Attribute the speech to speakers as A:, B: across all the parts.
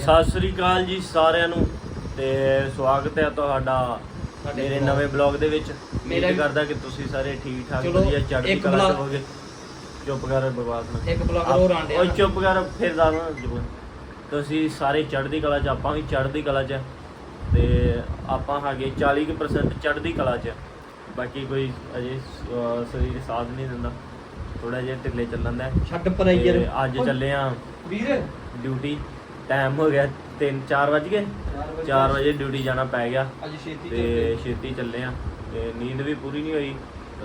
A: ਸਤਿ ਸ੍ਰੀ ਅਕਾਲ ਜੀ ਸਾਰਿਆਂ ਨੂੰ ਤੇ ਸਵਾਗਤ ਹੈ ਤੁਹਾਡਾ
B: ਸਾਡੇ
A: ਮੇਰੇ। ਨਵੇਂ ਬਲੌਗ ਦੇ ਵਿੱਚ।
B: ਮੇਰਾ
A: ਕਰਦਾ ਕਿ ਤੁਸੀਂ ਸਾਰੇ ਠੀਕ ਠਾਕ
B: ਚਲੋ,
A: ਵਧੀਆ ਚੜ੍ਹਦੀ
B: ਇੱਕ
A: ਕਲਾ ਚ
B: vlog-
A: ਹੋਗੇ ਚੁੱਪ ਕਰ ਬਕਵਾਸ ਨਾ
B: ਇੱਕ ਬਲੌਗਰ ਹੋਰ ਆਂਡੇ
A: ਓਏ ਚੁੱਪ ਕਰ ਫਿਰ ਦਾ ਤੁਸੀਂ ਸਾਰੇ ਚੜ੍ਹਦੀ ਕਲਾ ਚ ਆਪਾਂ ਵੀ ਚੜ੍ਹਦੀ ਕਲਾ ਚ। ਤੇ ਆਪਾਂ ਹੈਗੇ 40% ਚੜ੍ਹਦੀ ਕਲਾ ਚ। ਬਾਕੀ ਕੋਈ ਅਜੇ ਅਹ, ਸਰੀਰ ਸਾਥ ਨਹੀਂ ਦਿੰਦਾ। ਥੋੜਾ ਜਿਹਾ ਢਿੱਲੇ ਚੱਲਣ ਦਾ। ਹੈ।
B: ਛੱਡ ਪਰ ਯਾਰ
A: ਤੇ ਅੱਜ ਚੱਲੇ ਆ
B: ਵੀਰ।
A: ਡਿਊਟੀ। ਟਾਈਮ ਹੋ ਗਿਆ 3 4 ਵਜ ਗਏ। 4 ਵਜੇ ਡਿਊਟੀ ਜਾਣਾ ਪੈ ਗਿਆ।
B: ਅੱਜ ਛੇਤੀ
A: ਤੇ ਛੇਤੀ ਚੱਲੇ ਆ। ਤੇ ਨੀਂਦ ਵੀ ਪੂਰੀ ਨਹੀਂ ਹੋਈ।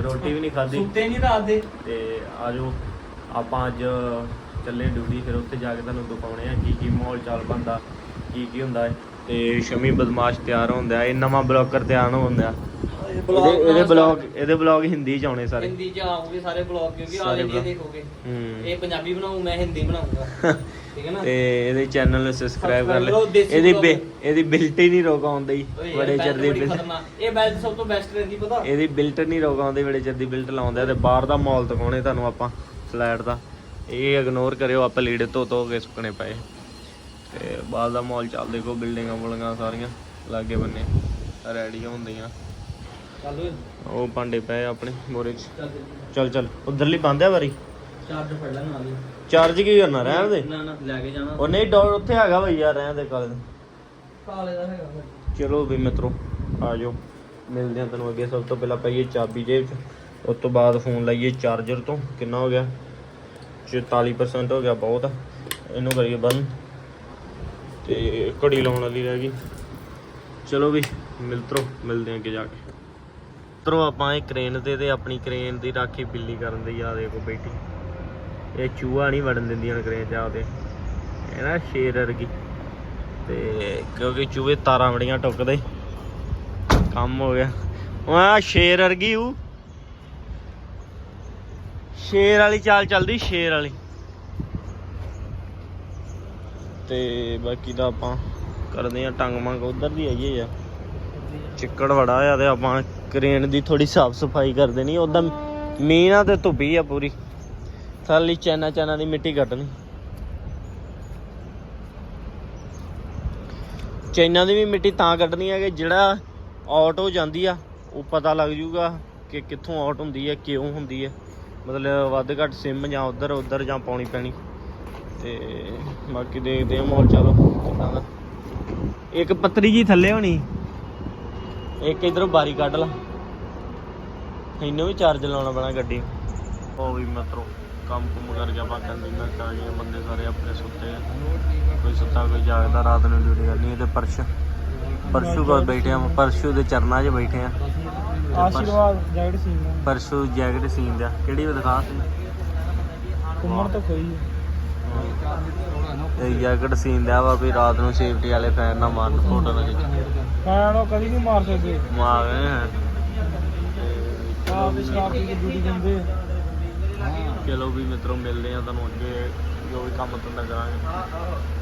A: ਰੋਟੀ ਵੀ ਨਹੀਂ ਖਾਧੀ।
B: ਸੁੱਤੇ ਨਹੀਂ ਰਾਤ ਦੇ।
A: ਤੇ ਆਜੋ ਆਪਾਂ ਅੱਜ ਚੱਲੇ ਡਿਊਟੀ ਫਿਰ ਉੱਥੇ ਜਾ ਕੇ ਤੁਹਾਨੂੰ ਦਿਖਾਉਣੇ ਆ ਕੀ ਕੀ ਮਾਹੌਲ ਚੱਲ ਬੰਦਾ ਕੀ ਕੀ ਹੁੰਦਾ ਹੈ। ਤੇ ਸ਼ਮੀ ਬਦਮਾਸ਼ ਤਿਆਰ ਹੁੰਦਾ ਇਹ ਨਵਾਂ ਬਲੌਗਰ ਤਿਆਰ ਹੁੰਦਾ ਇਹਦੇ ਇਹਦੇ ਬਲੌਗ ਇਹਦੇ ਬਲੌਗ ਹਿੰਦੀ ਚ ਆਉਣੇ ਸਾਰੇ।
B: ਹਿੰਦੀ ਚ ਆਉਂਗੇ ਸਾਰੇ ਬਲੌਗ ਕਿਉਂਕਿ
A: ਸਾਰੇ
B: ਆਲ ਇੰਡੀਆ
A: vlog।
B: ਦੇਖੋਗੇ ਇਹ ਪੰਜਾਬੀ ਬਣਾਉਂ ਮੈਂ ਹਿੰਦੀ ਬਣਾਉਂਗਾ ਠੀਕ ਹੈ ਨਾ?
A: ਤੇ ਇਹਦੇ ਚੈਨਲ ਨੂੰ ਸਬਸਕ੍ਰਾਈਬ ਕਰ ਲੈ ਇਹਦੀ ਇਹਦੀ ਬਿਲਟ ਹੀ ਨਹੀਂ ਰੋਕ ਆਉਂਦੀ ਬੜੇ ਚਿਰ ਦੀ ਬਿਲਟ।
B: ਇਹ ਬੈਲਟ ਸਭ ਤੋਂ ਬੈਸਟ ਰਹਿੰਦੀ ਪਤਾ?
A: ਇਹਦੀ ਬਿਲਟ ਨਹੀਂ ਰੋਕ ਆਉਂਦੀ ਬੜੇ ਚਿਰ ਦੀ ਬਿਲਟ ਲਾਉਂਦੇ ਤੇ ਬਾਹਰ ਦਾ ਮਾਹੌਲ ਦਿਖਾਉਣੇ ਤੁਹਾਨੂੰ ਆਪਾਂ ਫਲੈਟ ਦਾ। ਇਹ ਇਗਨੋਰ ਕਰਿਓ ਆਪਾਂ ਲੀੜੇ ਧੋ ਧੋ ਕੇ ਸੁੱਕਣੇ ਪਏ। ਤੇ ਬਾਹਰ ਦਾ ਮਾਹੌਲ ਚੱਲ ਦੇਖੋ ਬਿਲਡਿੰਗਾਂ ਬੁਲਡਿੰਗਾਂ ਸਾਰੀਆਂ। ਲਾਗੇ ਬੰਨੇ ਰੈਡੀ ਹੁੰਦੀਆਂ।
B: ਚੱਲ ਓਏ।
A: ਉਹ ਭਾਂਡੇ ਪਏ ਆ ਆਪਣੇ ਮੋਰੇ 'ਚ।
B: ਚੱਲ
A: ਚੱਲ ਚੱਲ। ਉਧਰਲੀ ਬੰਦ ਆ ਵਾਰੀ?
B: ਚਾਰਜ ਫੜ ਲੈ ਨਾਲ ਹੀ।
A: ਚਾਰਜ ਕੀ ਕਰਨਾ ਰਹਿਣ ਦੇ?
B: ਨਾ ਨਾ ਲੈ ਕੇ ਜਾਣਾ।
A: ਉਹ ਨਹੀਂ ਡੋਰ ਉੱਥੇ ਹੈਗਾ ਬਈ ਯਾਰ ਰਹਿਣ ਦੇ ਕਾਲੇ
B: ਕਾਲੇ ਦਾ ਹੈਗਾ।
A: ਚਲੋ ਵੀ ਮਿੱਤਰੋ ਆ ਜਾਓ। ਮਿਲਦੇ ਆ ਤੈਨੂੰ ਅੱਗੇ। ਸਭ ਤੋਂ ਪਹਿਲਾਂ ਪਾਈਏ ਚਾਬੀ ਜੇਬ 'ਚ। ਉਸ ਤੋਂ ਬਾਅਦ ਫੋਨ ਲਾਈਏ ਚਾਰਜਰ ਤੋਂ। ਕਿੰਨਾ ਹੋ ਗਿਆ? 44% ਹੋ ਗਿਆ ਬਹੁਤ। ਇਹਨੂੰ ਕਰੀਏ ਬੰਦ। ਤੇ ਘੜੀ ਲਾਉਣ ਵਾਲੀ ਰਹਿ ਗਈ। ਚਲੋ ਵੀ ਮਿਲਤਰੋ ਮਿਲਦੇ ਆ ਅੱਗੇ ਜਾ ਕੇ। ਮਿੱਤਰੋ ਆਪਾਂ ਇਹ ਕ੍ਰੇਨ ਤੇ ਤੇ ਆਪਣੀ ਕ੍ਰੇਨ ਦੀ ਰਾਖੀ ਬਿੱਲੀ ਕਰਨ ਦੀ ਆ ਦੇਖੋ ਬੈਠੀ ਇਹ ਚੂਹਾ ਨਹੀਂ ਵੜਨ ਦਿੰਦੀਆਂ ਕ੍ਰੇਨ 'ਚ ਆਪਦੇ। ਇਹ ਨਾ ਸ਼ੇਰ ਵਰਗੀ। ਤੇ ਕਿਉਂਕਿ ਚੂਹੇ ਤਾਰਾਂ ਬੜੀਆਂ ਟੁੱਕਦੇ। ਕੰਮ ਹੋ ਗਿਆ। ਉਹ ਸ਼ੇਰ ਵਰਗੀ ਉਹ ਸ਼ੇਰ ਵਾਲੀ ਚਾਲ ਚੱਲਦੀ, ਸ਼ੇਰ ਵਾਲੀ। ਤੇ ਬਾਕੀ ਤਾਂ ਆਪਾਂ ਕਰਦੇ ਆ ਟੰਗ ਮੰਗ ਉਧਰ ਦੀ ਹੈਗੀ ਆ ਚਿੱਕੜ ਵੜਾ ਆ ਤੇ ਆਪਾਂ ਕ੍ਰੇਨ ਦੀ ਥੋੜੀ ਸਾਫ਼ ਸਫ਼ਾਈ ਕਰ ਦੇਣੀ ਉਦਾਂ ਮੀਂਹ ਨਾਲ ਤੇ ਧੁੱਪੀ ਆ ਪੂਰੀ। ਥੱਲੇ ਚੈਨਾ ਚੈਨਾ ਦੀ ਮਿੱਟੀ ਕੱਢਣੀ। ਚੈਨਾ ਦੀ ਵੀ ਮਿੱਟੀ ਤਾਂ ਕੱਢਣੀ ਹੈ ਕਿ ਜਿਹੜਾ ਆਊਟ ਹੋ ਜਾਂਦੀ ਆ, ਉਹ ਪਤਾ ਲੱਗ ਜੂਗਾ ਕਿ ਕਿੱਥੋਂ ਆਊਟ ਹੁੰਦੀ ਹੈ ਕਿਉਂ ਹੁੰਦੀ ਹੈ ਮਤਲਬ ਵੱਧ ਘੱਟ ਸਿਮ ਜਾਂ ਉਧਰ ਉਧਰ ਜਾਂ ਪਾਉਣੀ ਪੈਣੀ। ਤੇ ਬਾਕੀ ਦੇਖਦੇ ਆ ਮਾਹੌਲ, ਚਲੋ। ਕਿੱਦਾਂ ਦਾ ਇੱਕ ਪੱਤਰੀ ਜੀ ਥੱਲੇ ਹੋਣੀ। ਇੱਕ ਇਧਰੋਂ ਬਾਰੀ ਕੱਢ ਲਾ। ਇਹਨੂੰ ਵੀ ਚਾਰਜ ਲਾਉਣਾ ਪੈਣਾ ਗੱਡੀ। ਨੂੰ। ਉਹ ਵੀ ਮਤਰੋ ਕੰਮ ਕੁਮ ਕਰਕੇ ਆਪਾਂ ਕੰਟੀਨਾਂ ਚ ਆ ਗਏ ਆ, ਬੰਦੇ ਸਾਰੇ ਆਪਣੇ ਸੁੱਤੇ ਆ। ਕੋਈ ਸੁੱਤਾ ਕੋਈ ਜਾਗਦਾ ਰਾਤ ਨੂੰ ਡਿਊਟੀ ਕਰਨੀ ਹੈ ਤੇ ਪਰਸ਼। ਪਰਸ਼ੂ ਕੋਲ ਬੈਠੇ ਆ ਪਰਸ਼ੂ ਦੇ ਚਰਨਾਂ 'ਚ ਬੈਠੇ ਆ।
C: ਆਸ਼ੀਰਵਾਦ ਜੈਕਟ ਸੀ
A: ਪਰਸ਼ੂ ਜੈਕਟ ਸੀਨ ਦਾ। ਕਿਹੜੀ ਦਿਖਾ ਸੀ
C: ਘੁੰਮਣ ਤਾਂ ਕੋਈ।
A: ਤੇ ਜੈਕਟ ਸੀਨ ਦਾ ਵਾ ਵੀ ਰਾਤ ਨੂੰ ਸੇਫਟੀ ਵਾਲੇ ਫੈਨ ਨਾ ਮਾਰਨ ਫੋਟੋ ਨਾ ਖਿੱਚ
C: ਫੈਨ ਉਹ ਕਦੀ ਨਹੀਂ ਮਾਰ ਸਕਦੇ।
A: ਮਾਰ ਗਏ ਹੈ
C: ਆਪ ਵੀ ਪੀ ਕੇ ਡਿਊਟੀ ਦਿੰਦੇ।
A: ਚਲੋ ਵੀ ਮਿੱਤਰੋ ਮਿਲਦੇ ਆ ਤੁਹਾਨੂੰ ਅੱਗੇ ਜੋ ਵੀ ਕੰਮ ਧੰਦਾ ਕਰਾਂਗੇ।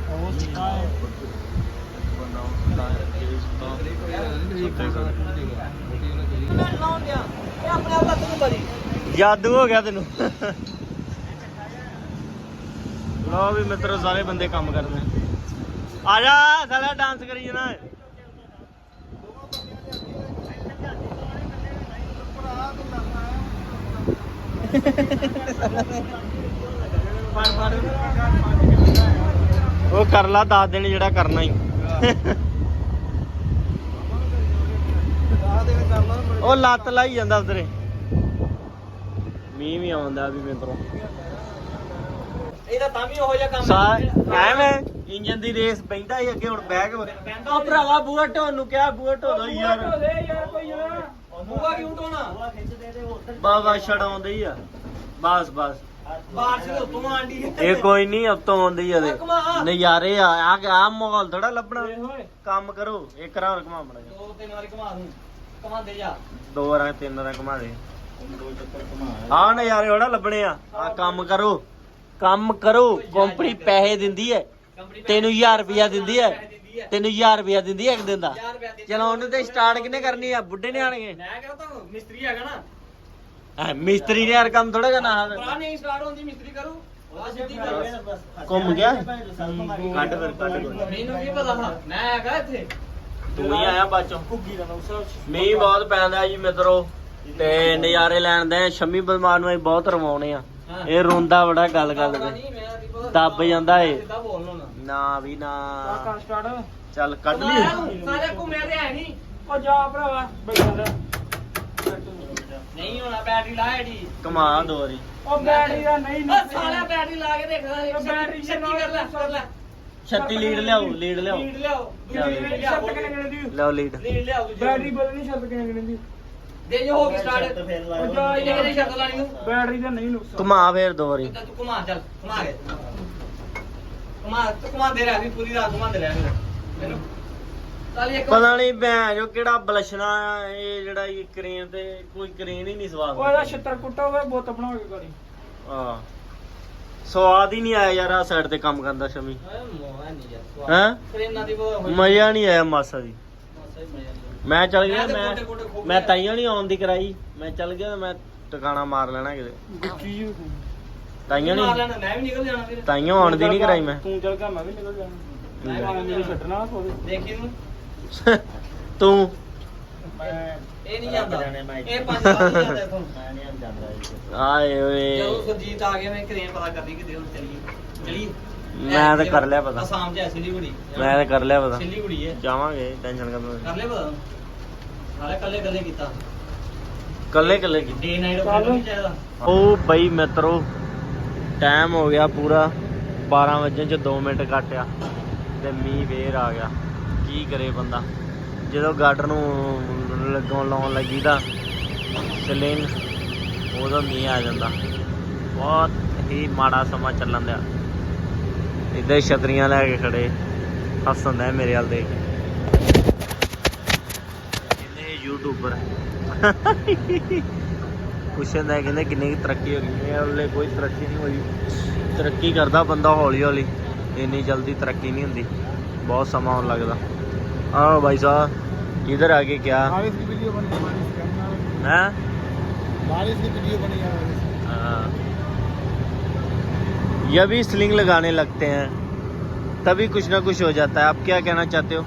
C: ਉਹ
A: ਜਾਦੂ ਹੋ ਗਿਆ ਤੈਨੂੰ। ਲੋ ਵੀ ਮਿੱਤਰੋ ਸਾਰੇ ਬੰਦੇ ਕੰਮ ਕਰਦੇ ਆ ਜਾ ਸਾਲਾ ਡਾਂਸ ਕਰੀ ਜਣਾ। ਉਹ ਕਰ ਲਾ ਦੱਸ ਦਿਨ ਜਿਹੜਾ ਕਰਨਾ ਹੀ। ਉਹ ਲੱਤ ਲਾਈ ਜਾਂਦਾ ਉਧਰੇ। ਮੀਂਹ ਵੀ ਆਉਂਦਾ ਵੀ ਮਿੱਤਰੋ
B: ਇਹਦਾ ਤਾਂ ਵੀ ਉਹੋ ਜਿਹਾ ਕੰਮ।
A: ਐਵੇਂ ਇੰਜਨ ਦੀ ਰੇਸ ਪੈਂਦਾ ਹੀ ਅੱਗੇ ਹੁਣ ਬਹਿ ਕੇ ਉਹ ਭਰਾਵਾ ਬੂਆ ਢੋਣ ਨੂੰ ਕਿਹਾ ਬੂਆ ਢੋ ਦੋ ਯਾਰ
B: ਯਾਰ ਕੋਈ ਨਾ ਬੂਆ ਕਿਉਂ ਟੋਣਾ
A: ਬਾ ਬਾ ਛਡਾਉਂਦੇ ਹੀ ਆ। ਬਸ ਬਸ।
B: ਬਾਰਿਸ਼ ਦੇ ਉੱਤੋਂ ਆਂਡੀ
A: ਇਹ ਕੋਈ ਨਹੀਂ ਅਬ ਤੋਂ ਆਉਂਦੀ ਆ। ਦੇ। ਨਜ਼ਾਰੇ ਆ। ਆ ਆ ਮਾਹੌਲ ਥੋੜਾ ਲੱਭਣਾ। ਕੰਮ ਕਰੋ। ਇੱਕ ਰਾਂ ਘੁਮਾ ਬਣਾ
B: ਦੋ ਤਿੰਨ ਵਾਰੀ ਘੁਮਾ ਦੂੰ। ਘੁਮਾ ਦੇ ਜਾ।
A: ਦੋ ਵਾਰਾਂ ਤਿੰਨ ਵਾਰਾਂ ਘੁਮਾ ਦੇ। ਆ ਨਜ਼ਾਰੇ ਥੋੜਾ ਲੱਭਣੇ ਆ। ਆ ਕੰਮ ਕਰੋ। ਕੰਮ ਕਰੋ। ਕੰਪਨੀ ਪੈਸੇ ਦਿੰਦੀ। ਹੈ ਤੈਨੂੰ 1000 ਰੁਪਿਆ ਦਿੰਦੀ ਹੈ
B: ਦਿੰਦੀ ਹੈ
A: ਤੈਨੂੰ 1000 ਰੁਪਿਆ ਦਿੰਦੀ ਹੈ ਇੱਕ ਦਿਨ ਦਾ।
B: ਰੁਪਿਆ
A: ਚਲੋ ਉਹਨੂੰ ਤੇ ਸਟਾਰਟ ਕਿੰਨੇ ਕਰਨੀ ਆ? ਬੁੱਢੇ ਨੇ ਆਣਗੇ
B: ਮੈਂ ਕਹਿੰਦਾ ਤੁਹਾਨੂੰ ਮਿਸਤਰੀ ਹੈਗਾ ਨਾ।
A: ਐ ਮਿਸਤਰੀ ਨੇ ਯਾਰ ਕੰਮ ਥੋੜਾ ਕਰਨਾ
B: ਭਰਾ ਨਹੀਂ ਸਟਾਰਟ ਹੁੰਦੀ ਮਿਸਤਰੀ ਕਰੂ। ਆ ਸਿੱਧੀ ਕਰ
A: ਘੁੰਮ ਗਿਆ? ਕੱਢ ਫਿਰ ਕੱਢ ਕੋਈ
B: ਮੈਨੂੰ ਕੀ ਪਤਾ ਹਾਂ ਮੈਂ ਹੈਗਾ ਇੱਥੇ।
A: ਤੂੰ ਹੀ ਆਇਆ ਬਾਚੋ
C: ਘੁੱਗੀ ਦਾ ਨੌਸਾ
A: ਮੀਂਹ ਬਹੁਤ ਪੈਂਦਾ ਜੀ ਮਿੱਤਰੋ। ਤੇ ਨਜ਼ਾਰੇ ਲੈਣ ਦੇ ਸ਼ਮੀ ਬਦਮਾਨ ਨੂੰ ਅਸੀਂ ਬਹੁਤ ਰਵਾਉਣੇ ਆ। ਇਹ ਰੋਂਦਾ ਬੜਾ ਗੱਲ ਗੱਲ ਤੇ।
B: ਨਹੀਂ ਮੈਂ ਨਹੀਂ ਪਤਾ
A: ਦੱਬ ਜਾਂਦਾ ਏ।
B: ਸਿੱਧਾ ਬੋਲਣਾ ਨਾ।
A: ਨਾ ਵੀ ਨਾ।
C: ਕਾਕਾ ਸਟਾਰਟ।
A: ਚੱਲ ਕੱਢ ਲਈ।
B: ਸਾਰੇ ਘੁੰਮਿਆ ਤੇ ਹੈ ਨਹੀਂ।
C: ਉਹ ਜਾ ਭਰਾਵਾ ਬੈਠਾ
B: ਨਹੀਂ ਹੋਣਾ ਬੈਟਰੀ ਲਾ ਐਡੀ
A: ਕਮਾ ਦੋ ਵਾਰੀ।
C: ਉਹ ਬੈਟਰੀ ਦਾ ਨਹੀਂ
B: ਓ ਸਾਲਾ ਬੈਟਰੀ ਲਾ ਕੇ ਦੇਖ ਲੈ
C: ਉਹ ਬੈਟਰੀ
B: ਛੱਤੀ ਕਰ ਲੈ ਕਰ ਲੈ।
A: 36 ਲੀਡ ਲਿਆਓ ਲੀਡ ਲਿਆਓ।
B: ਲੀਡ ਲਿਆਓ
A: ਲਿਆਓ,
B: ਲੀਡ।
A: ਲੀਡ।
B: ਲਿਆਓ
C: ਬੈਟਰੀ ਬਦਲਣੀ ਸ਼ਰਤ ਕਿੰਨੇ ਕਿੰਨੇ ਦੀ?
B: ਦੇ ਜੋ ਹੋ ਗਈ ਸਟਾਰਟ
C: ਉਹ ਜਾ
B: ਇਹਨੇ ਸ਼ਰਤ ਲਾਣੀ ਨੂੰ
C: ਬੈਟਰੀ ਦਾ ਨਹੀਂ ਨੁਕਸਾਨ
A: ਕਮਾ ਫੇਰ ਦੋ ਵਾਰੀ।
B: ਤੂੰ ਘੁਮਾ ਚੱਲ ਘੁਮਾ ਕੇ। ਘੁਮਾ ਤੂੰ ਘੁਮਾਉਂਦੇ ਰਹਿ ਵੀ ਪੂਰੀ ਰਾਤ ਘੁਮਾਉਂਦੇ ਰਹਿ ਫਿਰ ਮੈਨੂੰ। ਚੱਲ ਇੱਕ
A: ਪਤਾ ਨਹੀਂ ਭੈਣ ਜੋ ਕਿਹੜਾ ਬਲਸ਼ਣਾ ਆ ਇਹ ਜਿਹੜਾ ਇਹ ਕ੍ਰੇਨ ਤੇ ਕੋਈ ਕ੍ਰੇਨ ਹੀ ਨਹੀਂ ਸਵਾਦ
C: ਉਹ ਇਹਦਾ ਛੱਤਰ ਕੁੱਟਾ ਹੋਵੇ ਬੁੱਤ ਬਣਾ ਕੇ ਕਰੀ
A: ਆ ਸਵਾਦ ਹੀ ਨਹੀਂ ਆਇਆ ਯਾਰ ਆ ਸਾਈਡ ਤੇ ਕੰਮ ਕਰਦਾ ਸ਼ਮੀ।
B: ਓਏ ਮੋਹ ਨਹੀਂ ਯਾਰ
A: ਹੈਂ?
B: ਦੀ
A: ਮਜ਼ਾ ਨਹੀਂ ਆਇਆ ਮਾਸਾ
B: ਹੀ ਨਹੀਂ
A: ਮੈਂ ਚੱਲ ਗਿਆ
B: ਮੈਂ
A: ਮੈਂ। ਤਾਈਆਂ ਨਹੀਂ ਆਉਣ ਦੀ ਕਰਾਈ। ਮੈਂ ਚੱਲ ਗਿਆ ਮੈਂ ਟਿਕਾਣਾ ਮਾਰ ਲੈਣਾ ਕਿਤੇ। ਤਾਈਆਂ
B: ਮਾਰ
A: ਨਹੀਂ?
B: ਲੈਣਾ ਮੈਂ ਵੀ ਨਿਕਲ ਜਾਣਾ ਫਿਰ।
A: ਤਾਈਆਂ ਆਉਣ ਦੀ ਨਹੀਂ ਕਰਾਈ ਮੈਂ।
C: ਤੂੰ ਚੱਲ ਗਿਆ ਮੈਂ ਵੀ ਨਿਕਲ ਜਾਣਾ। ਮੈਂ ਮੇਰੇ ਛੱਡਣਾ ਨਾ ਸੋਵੇ
B: ਦੇਖੀ ਨੂੰ
A: ਤੂੰ?
B: ਇਹ ਨਹੀਂ ਜਾਂਦਾ। ਇਹ ਪੰਜ ਵਾਰ ਨਹੀਂ ਜਾਂਦਾ ਇਥੋਂ।
A: ਆਏ ਓਏ।
B: ਜਦੋਂ ਸੁਰਜੀਤ ਆ ਗਿਆ ਮੈਂ ਕਰੇਨ ਪਤਾ ਕਰਨੀ ਕਿ ਹੁਣ ਚੱਲੀਏ। ਚਲੀ
A: ਮੈਂ ਤਾਂ ਕਰ ਲਿਆ ਪਤਾ।
B: ਅਸਾਮ ਚ ਹੈ ਸਿਲੀਗੁੜੀ।
A: ਮੈਂ ਤਾਂ ਕਰ ਲਿਆ ਪਤਾ।
B: ਸਿਲੀਗੁੜੀ ਹੈ।
A: ਜਾਵਾਂਗੇ ਟੈਨਸ਼ਨ ਕਰਨਾ
B: ਕਰ ਲਿਆ ਪਤਾ? ਸਾਰੇ ਕੱਲੇ ਕੱਲੇ ਕੀਤਾ।
A: ਕੱਲੇ ਕੱਲੇ ਕੀ
B: ਡੇ ਨਾਈਟ ਨਹੀਂ
A: ਉਹ ਬਈ ਮਿੱਤਰੋ ਟਾਈਮ ਹੋ ਗਿਆ ਪੂਰਾ 12 ਵਜੇ ਚ 2 ਮਿੰਟ ਕੱਟਿਆ ਤੇ ਮੀਂਹ ਫੇਰ ਆ ਗਿਆ। ਕੀ ਕਰੇ ਬੰਦਾ? ਜਦੋਂ ਗਾਰਡਨ ਨੂੰ ਲੱਗਾਉਣ ਲਾਉਣ ਲੱਗੀ ਤਾਂ ਸਲਿੰਗ, ਉਦੋਂ ਮੀਂਹ ਆ ਜਾਂਦਾ। ਬਹੁਤ ਹੀ ਮਾੜਾ ਸਮਾਂ ਚੱਲਣ ਦਿਆ। ਇੱਧਰ ਛਤਰੀਆਂ ਲੈ ਕੇ ਖੜੇ। ਹੱਸਣ ਦਾ ਮੇਰੇ ਵੱਲ ਦੇਖ ਕੇ। ਯੂਟਿਊਬਰ ਪੁੱਛਣ ਦਾ ਕਹਿੰਦੇ ਕਿੰਨੀ ਕੁ ਤਰੱਕੀ ਹੋ ਗਈ ਹੈ ਉਹਲੇ ਕੋਈ ਤਰੱਕੀ ਨਹੀਂ ਹੋਈ ਤਰੱਕੀ ਕਰਦਾ ਬੰਦਾ ਹੌਲੀ ਹੌਲੀ ਇੰਨੀ ਜਲਦੀ ਤਰੱਕੀ ਨਹੀਂ ਹੁੰਦੀ ਬਹੁਤ ਸਮਾਂ ਹੋਣ ਲੱਗਦਾ ਆਹ ਭਾਈ ਸਾਹਿਬ ਇਧਰ ਆ ਕੇ ਕਿਆ
C: बारिश की वीडियो बनी बारिश करना
A: है
C: बारिश की वीडियो बनी है
A: हाँ। ये भी स्लिंग लगाने लगते हैं तभी कुछ ना कुछ हो जाता है आप क्या कहना चाहते हो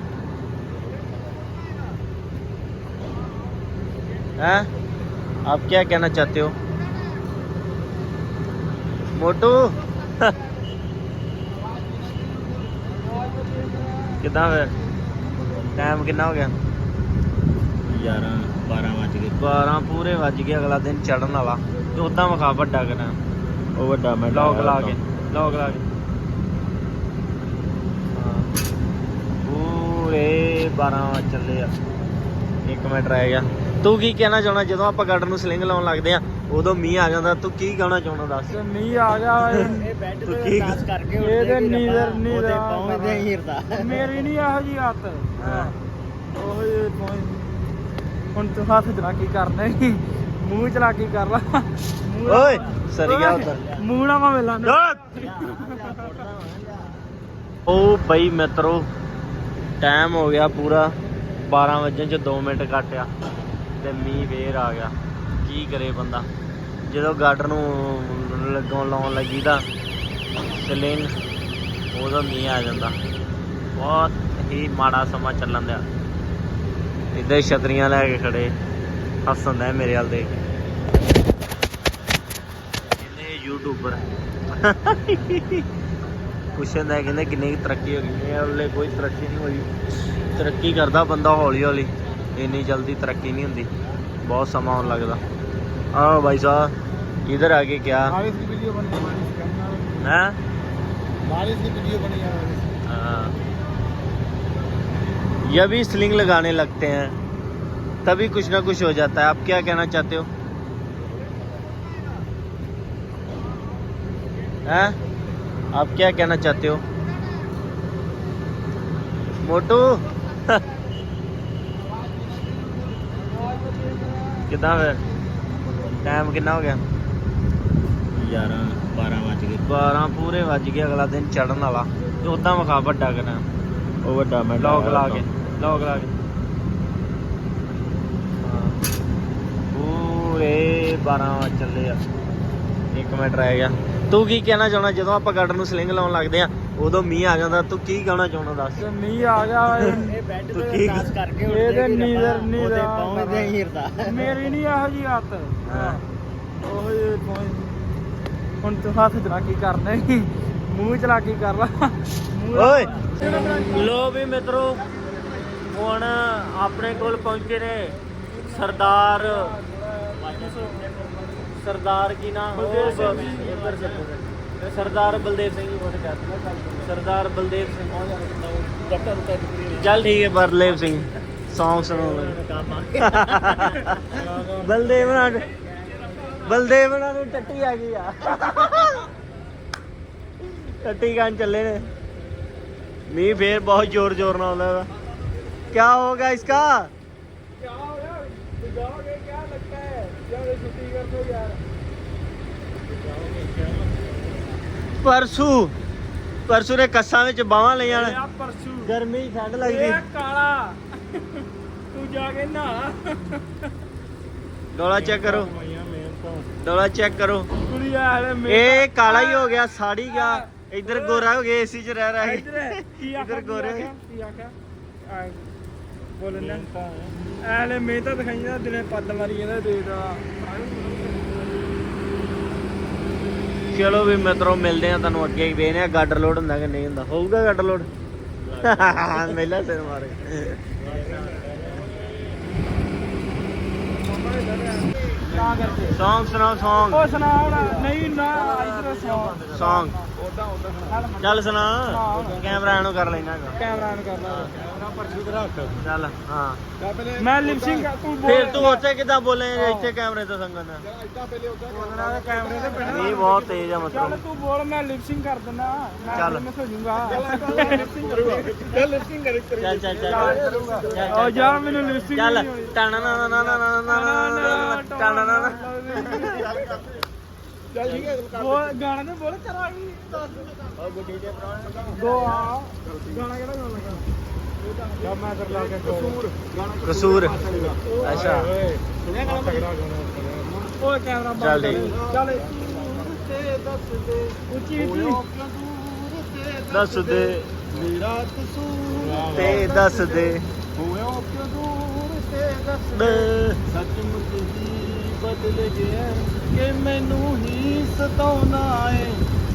A: हैं आप क्या कहना चाहते हो मोटू कितना फिर टाइम कितना हो गया
D: 11 12 ਵਜ ਗਏ
A: 12 ਪੂਰੇ ਵੱਜ ਗਏ ਅਗਲਾ ਦਿਨ ਚੜਨ ਵਾਲਾ ਤੇ ਉਦਾਂ ਵਿਖਾ ਵੱਡਾ ਕਰਾਂ
D: ਉਹ ਵੱਡਾ ਮੈਂ
A: ਲੌਗ ਲਾ ਕੇ ਲੌਗ ਲਾ ਕੇ ਹਾਂ। ਪੂਰੇ 12 ਵਜੇ ਚੱਲੇ ਆ 1 ਮਿੰਟ ਰਹਿ ਗਿਆ ਤੂੰ ਕੀ ਕਹਿਣਾ ਚਾਹਣਾ ਜਦੋਂ ਆਪਾਂ ਗਾਰਡਨ ਨੂੰ ਸਲਿੰਗ ਲਾਉਣ ਲੱਗਦੇ ਆ ਉਦੋਂ ਮੀਂਹ ਆ ਜਾਂਦਾ। ਤੂੰ ਕੀ ਕਹਿਣਾ ਚਾਹਣਾ ਦੱਸ?
C: ਤੇ ਮੀਂਹ ਆ ਗਿਆ
D: ਇਹ ਬੈੱਡ
A: ਤੂੰ
D: ਅਰਦਾਸ ਕਰਕੇ
C: ਇਹ ਤੇ ਨੀਦਰ
D: ਉਹਦੇ
C: ਨੀਦਰ
D: ਪਹੁੰਚਦੇ ਹੀ ਹਿਰਦਾ।
C: ਮੇਰੀ ਨਹੀਂ ਇਹੋ ਜੀ ਹੱਥ
A: ਹਾਂ।
C: ਉਹ ਹੁਣ ਤੂੰ ਹੱਥ ਚਲਾ ਕੀ ਕਰਨਾ? ਮੂੰਹ ਚਲਾ ਕੀ ਕਰ ਲਾ? ਮੂੰਹ ਨਾ-
A: ਓਏ ਸਰੀ ਗਿਆ ਉੱਧਰ।
C: ਮੂੰਹ ਨਾ ਭਾਵੇਂ ਲਾ
A: ਉਹ ਬਈ ਮਿੱਤਰੋ ਟਾਈਮ ਹੋ ਗਿਆ ਪੂਰਾ। 12 ਵਜੇ ਚ 2 ਮਿੰਟ ਕੱਟਿਆ ਤੇ ਮੀਂਹ ਫੇਰ ਆ ਗਿਆ। ਕੀ ਕਰੇ ਬੰਦਾ? ਜਦੋਂ ਗਾਰਡਨ ਨੂੰ ਲੱਗਾਉਣ ਲਾਉਣ ਲੱਗੀ ਤਾਂ ਸਲਿੰਗ ਉਹਦਾ ਮੀਂਹ ਆ ਜਾਂਦਾ। ਬਹੁਤ ਹੀ ਮਾੜਾ ਸਮਾਂ ਚੱਲਣ ਦਿਆ। ਇੱਧਰ ਛਤਰੀਆਂ ਲੈ ਕੇ ਖੜੇ। ਹੱਸਣ ਦਾ ਮੇਰੇ ਵੱਲ ਦੇਖ ਕੇ। ਯੂਟਿਊਬਰ ਪੁੱਛਣ ਦਾ ਕਹਿੰਦੇ ਕਿੰਨੀ ਕੁ ਤਰੱਕੀ ਹੋ ਗਈ। ਹੈ ਉਹਲੇ ਕੋਈ ਤਰੱਕੀ ਨਹੀਂ ਹੋਈ। ਤਰੱਕੀ ਕਰਦਾ ਬੰਦਾ ਹੌਲੀ ਹੌਲੀ ਇੰਨੀ ਜਲਦੀ ਤਰੱਕੀ ਨਹੀਂ ਹੁੰਦੀ ਬਹੁਤ ਸਮਾਂ ਹੋਣ ਲੱਗਦਾ ਆਹ ਭਾਈ ਸਾਹਿਬ ਇਧਰ ਆ ਕੇ ਕਿਆ
C: बारिश की वीडियो बनी बारिश करना
A: है
C: बारिश की वीडियो बनी है
A: हाँ। ये भी स्लिंग लगाने लगते हैं तभी कुछ ना कुछ हो जाता है आप क्या कहना चाहते हो हैं आप क्या कहना चाहते हो मोटू ਕਿੱਦਾਂ ਫਿਰ ਟਾਈਮ ਕਿੰਨਾ ਹੋ ਗਿਆ?
D: 11 12 ਵਜ ਗਏ।
A: 12 ਪੂਰੇ ਵੱਜ ਗਏ ਅਗਲਾ ਦਿਨ ਚੜਨ ਵਾਲਾ। ਤੇ ਉਦਾਂ ਵਿਖਾ ਵੱਡਾ ਕਰਾਂ
D: ਉਹ ਵੱਡਾ ਮੈਂ
A: ਲੌਕ ਲਾ ਕੇ ਲੌਕ ਲਾ ਕੇ। ਪੂਰੇ 12 ਚੱਲੇ ਆ। ਇੱਕ ਮਿੰਟ ਰਹਿ ਗਿਆ। ਤੂੰ ਕੀ ਕਹਿਣਾ ਚਾਹੁੰਦਾ? ਜਦੋਂ ਆਪਾਂ ਗੱਡ ਨੂੰ ਸਲਿੰਗ ਲਾਉਣ ਲੱਗਦੇ ਆ ਉਦੋਂ ਮੀਂਹ ਆ ਜਾਂਦਾ ਤੂੰ ਕੀ ਕਹਿਣਾ ਚਾਹੁੰਦਾ ਦੱਸ?
C: ਤੇ ਮੀਂਹ ਆ ਗਿਆ।
D: ਇਹ ਬੈੱਡ
A: ਤੂੰ ਕੀ-
D: ਅਰਦਾਸ ਕਰਕੇ
C: ਇਹਦੇ
D: ਉੱਠਦੇ
C: ਨੀਂਦਰ-
D: ਰੱਬਾ,
C: ਨੀਂਦਰ
D: ਉਹਦੇ ਪਹੁੰਚਦੇ ਹੀ ਹਿਰਦਾ
C: ਮੇਰੀ ਨਹੀਂ ਇਹੋ ਜੀ ਆਦਤ।
A: ਹਾਂ।
C: ਉਹ ਹੁਣ ਤੂੰ ਹੱਥ ਜਰਾ ਕੀ ਕਰਨਾ ਈ? ਮੂੰਹ ਚਲਾ ਕੀ ਕਰ ਲਾ। ਮੂੰਹ
A: ਓਏ। ਲੋ ਵੀ ਮਿੱਤਰੋ ਹੁਣ ਆਪਣੇ ਕੋਲ ਪਹੁੰਚੇ ਨੇ ਸਰਦਾਰ ਸਰਦਾਰ ਕੀ ਨਾਮ? ਸੇ ਸਰਦਾਰ ਬਲਦੇਵ ਸਿੰਘ ਜੀ ਬੋਲ ਕਰ ਸਰਦਾਰ ਬਲਦੇਵ ਸਿੰਘ। ਚੱਲ ਠੀਕ ਹੈ ਬਲਦੇਵ ਸਿੰਘ। Song ਸੁਣਾਉਣ ਬਲਦੇਵ ਨਾਲ ਬਲਦੇਵ ਨਾਲ ਨੂੰ ਟੱਟੀ ਆ ਗਈ ਆ। ਟੱਟੀ ਗਾਣ ਚੱਲੇ ਨੇ। ਮੀਂਹ ਫੇਰ ਬਹੁਤ ਜ਼ੋਰ ਜ਼ੋਰ ਨਾਲ ਆਉਂਦਾ ਵਾ ਕੀ ਹੋਗਾ ਇਸਕਾ? ਪਰਸੂ। ਪਰਸੂ ਦੇ ਕੱਸਾਂ ਵਿੱਚ ਬਾਹਾਂ ਲੈ ਜਾਣ
C: ਆ ਪਰਸੂ।
A: ਗਰਮੀ ਠੰਡ ਲੱਗਦੀ।
C: ਇਹ ਕਾਲਾ। ਤੂੰ ਜਾ ਕੇ ਨਹਾ।
A: ਡੋਲਾ ਚੈੱਕ ਕਰੋ। ਡੋਲਾ ਚੈੱਕ ਕਰੋ। ਇਹ ਕਾਲਾ ਹੀ ਹੋ ਗਿਆ ਸਾੜੀ ਗਿਆ। ਇੱਧਰ ਗੋਰਾ ਹੋ ਗਿਆ ਏਸੀ 'ਚ ਰਹਿ ਰਹਿ ਕੇ।
C: ਕੀ
A: ਗੋਰੇ ਗੋਰੇ
C: ਕੀ ਆਖਿਆ? ਆ, ਬੋਲਣ ਐਲੇ ਮੈਂ ਤਾਂ ਦਿਖਾਈਆਂ ਦਿਨੇ ਪੱਦ ਮਾਰੀ ਜਾਂਦਾ ਦੇਦਾ
A: ਚਲੋ ਵੀ ਮਿੱਤਰੋ ਮਿਲਦੇ ਆ ਤੁਹਾਨੂੰ ਅੱਗੇ ਹੀ ਵੇਖਦੇ ਆ ਗਾਡਰ ਲੋਡ ਹੁੰਦਾ ਕਿ ਨਹੀਂ ਹੁੰਦਾ। ਹੋਊਗਾ ਗਾਡਰ ਲੋਡ? ਮੇਲਾ ਸਿਰ ਮਾਰੇ Song ਸੁਣਾਓ Song
C: ਉਹ ਸੁਣਾ ਹੁਣ ਨਹੀਂ ਨਾ ਇਧਰ ਸੁਣਾ
A: Song
C: ਉਦਾਂ ਉਦਾਂ
A: ਚੱਲ ਸੁਣਾ। ਕੈਮਰਾ ਨੂੰ ਕਰ ਲੈਣਾ।
C: ਕੈਮਰਾ ਆਨ ਕਰਨਾ
A: ਚੱਲ ਹਾਂ
C: ਮੈਂ ਲਿਪਸਿੰਗ ਤੂੰ ਬੋਲ
A: ਫੇਰ ਤੂੰ ਉੱਥੇ ਕਿੱਦਾਂ ਬੋਲੇ ਇੱਥੇ ਕੈਮਰੇ ਤੋਂ ਸੰਗਨ
C: ਬੋਲਣਾ ਤਾਂ ਕੈਮਰੇ ਤੇ ਪੈਣਾ
A: ਇਹ ਬਹੁਤ ਤੇਜ਼ ਆ
C: ਚੱਲ
A: ਮਤਲਬ
C: ਤੂੰ ਬੋਲ ਮੈਂ ਲਿਪਸਿੰਗ ਕਰ ਦਿੰਦਾ ਮੈਂ
A: ਚੱਲ।
C: ਮੈਂ ਹੋ ਜਾਊਂਗਾ ਚੱਲ ਲਿਪਸਿੰਗ ਕਰ
A: ਚੱਲ ਚੱਲ
C: ਉਹ ਯਾਰ ਮੈਨੂੰ ਲਿਪਸਿੰਗ
A: ਚੱਲ ਟਾਣਾ ਨਾ ਨਾ ਨਾ ਨਾ ਨਾ ਨਾ ਟਾਣਾ ਨਾ ਨਾ
C: ਚੱਲ ਠੀਕ ਹੈ ਬੋਲ ਗਾਣਾ ਤੇ ਬੋਲ ਕਰਾਂਗੀ ਦੋ ਆ ਗਾਣਾ ਕਿਹੜਾ ਗਾਣਾ ਲੱਗਾ ਜਦ ਮੈਂ ਕਰ ਲਾ ਕੇ ਕਸੂਰ।
A: ਕਸੂਰ ਅੱਛਾ।
C: ਓਏ ਕੈਮਰਾ ਬੰਦ
A: ਚੱਲ। ਠੀਕ।
C: ਚੱਲ ਉੱਚੀ ਉੱਚੀ।
A: ਦੱਸ ਦੇ?
B: ਮੇਰਾ ਕਸੂਰ
A: ਤੇ ਦੱਸ ਦੇ।
B: ਹੋਇਆ ਕਿਉਂ ਦੂਰ ਤੇ ਦੱਸ
A: ਦੇ।
B: ਸੱਚਮੁੱਚ ਹੀ ਬਦਲ ਗਿਆ ਕਿ ਮੈਨੂੰ ਹੀ ਸਤਾਉਣਾ ਏ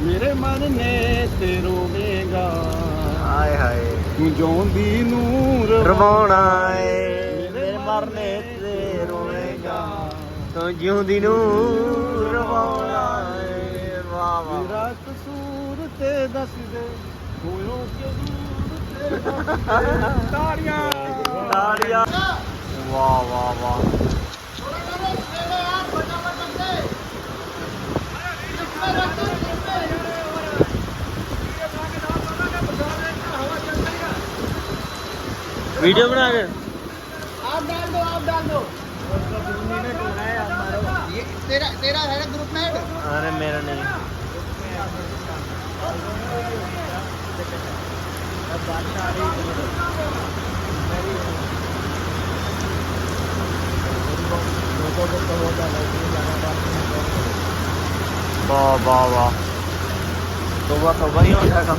B: ਮੇਰੇ ਮਨ ਨੇ ਤੇ ਰੋਵੇਗਾ।
A: ਹਾਏ ਹਾਏ।
B: ਤੂੰ ਜਿਉਂਦੀ ਨੂਰ
A: ਰਵਾਉਣਾ ਏ ਮੇਰੇ ਮਰਨੇ ਤੇ ਰੋਵੇਗਾ ਤੂੰ ਜਿਉਂਦੀ ਨੂੰ ਰਵਾਉਣਾ ਏ ਵਾਹ ਵਾਹ
B: ਮੇਰਾ ਕਸੂਰ ਤੇ ਦੱਸ ਦੇ ਹੋਇਆ ਕਿਉਂ ਦੂਰ ਤੇ
C: ਤਾੜੀਆਂ।
A: ਤਾੜੀਆਂ। ਵਾਹ ਵਾਹ ਵਾਹ। वीडियो बना के
B: आप डाल दो आप डाल दो ये तेरा तेरा है ग्रुप में
A: अरे मेरा नहीं वाह वाह वाह तोबा तोबा ही होता काम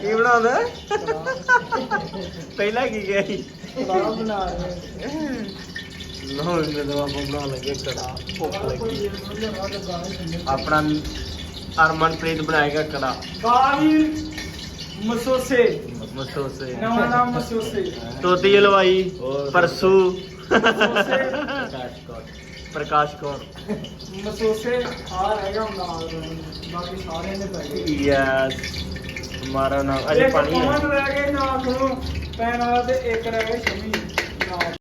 A: ਕੀ ਬਣਾਉਂਦਾ? ਪਹਿਲਾਂ ਕੀ ਗਿਆ ਸੀ?
C: ਕੜਾ ਬਣਾ ਰਹੇ
A: ਲੋ ਇਹਨੇ ਆਪਾਂ ਬਣਾ ਲੱਗੇ ਕੜਾ ਭੁੱਖ ਲੱਗੀ। ਆਪਣਾ ਅਰਮਨਪ੍ਰੀਤ ਬਣਾਏਗਾ ਕੜਾ
C: ਕਾਲੀ ਮਸੋਸੇ।
A: ਮਸੋਸੇ।
C: ਨਵਾਂ ਨਾਮ ਮਸੋਸੇ।
A: ਤੋਤੀ ਜਲਵਾਈ ਪਰਸੂ। ਪ੍ਰਕਾਸ਼ ਕੌਰ।
C: ਮਸੋਸੇ ਆ ਰਹੇਗਾ ਨਾਲ। ਬਾਕੀ ਸਾਰੇ ਨੇ ਪੈ ਗਏ
A: ਯੈਸ ਹਮਾਰਾ ਨਾਮ ਅਜੇ ਪਾਣੀ ਹੈ।
C: ਰਹਿ ਗਏ ਨਾ, ਸੁਣੋ ਪੈਨ ਵਾਲਾ ਤੇ ਇੱਕ ਰਹਿ ਗਿਆ ਸ਼ਮੀ।